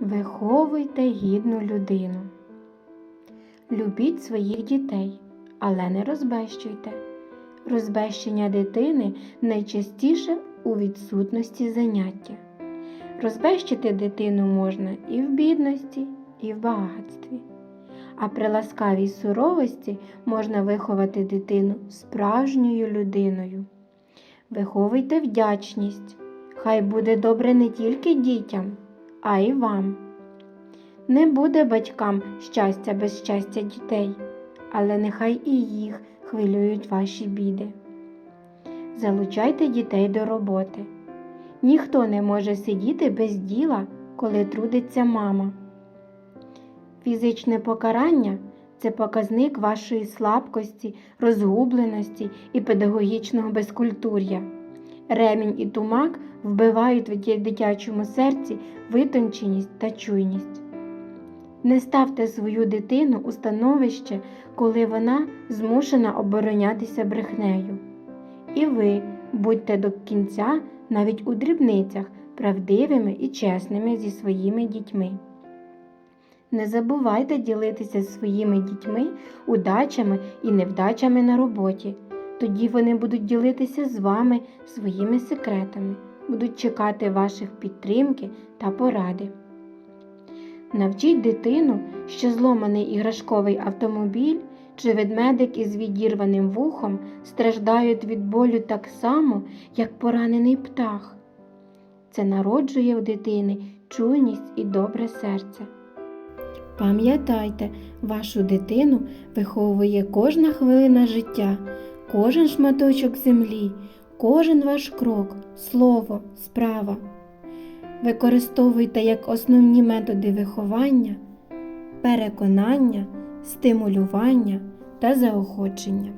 Виховуйте гідну людину. Любіть своїх дітей, але не розбещуйте. Розбещення дитини найчастіше у відсутності заняття. Розбещити дитину можна і в бідності, і в багатстві. А при ласкавій суровості можна виховати дитину справжньою людиною. Виховуйте вдячність. Хай буде добре не тільки дітям, а й вам. Не буде батькам щастя без щастя дітей, але нехай і їх хвилюють ваші біди. Залучайте дітей до роботи. Ніхто не може сидіти без діла, коли трудиться мама. Фізичне покарання це показник вашої слабкості, розгубленості і педагогічного безкультур'я. Ремінь і тумак вбивають в дитячому серці витонченість та чуйність. Не ставте свою дитину у становище, коли вона змушена оборонятися брехнею. І ви будьте до кінця навіть у дрібницях правдивими і чесними зі своїми дітьми. Не забувайте ділитися зі своїми дітьми удачами і невдачами на роботі. Тоді вони будуть ділитися з вами своїми секретами, будуть чекати ваших підтримки та поради. Навчіть дитину, що зломаний іграшковий автомобіль чи ведмедик із відірваним вухом страждають від болю так само, як поранений птах. Це народжує в дитини чуйність і добре серце. Пам'ятайте, вашу дитину виховує кожна хвилина життя, кожен шматочок землі, кожен ваш крок, слово, справа. Використовуйте як основні методи виховання, переконання, стимулювання та заохочення.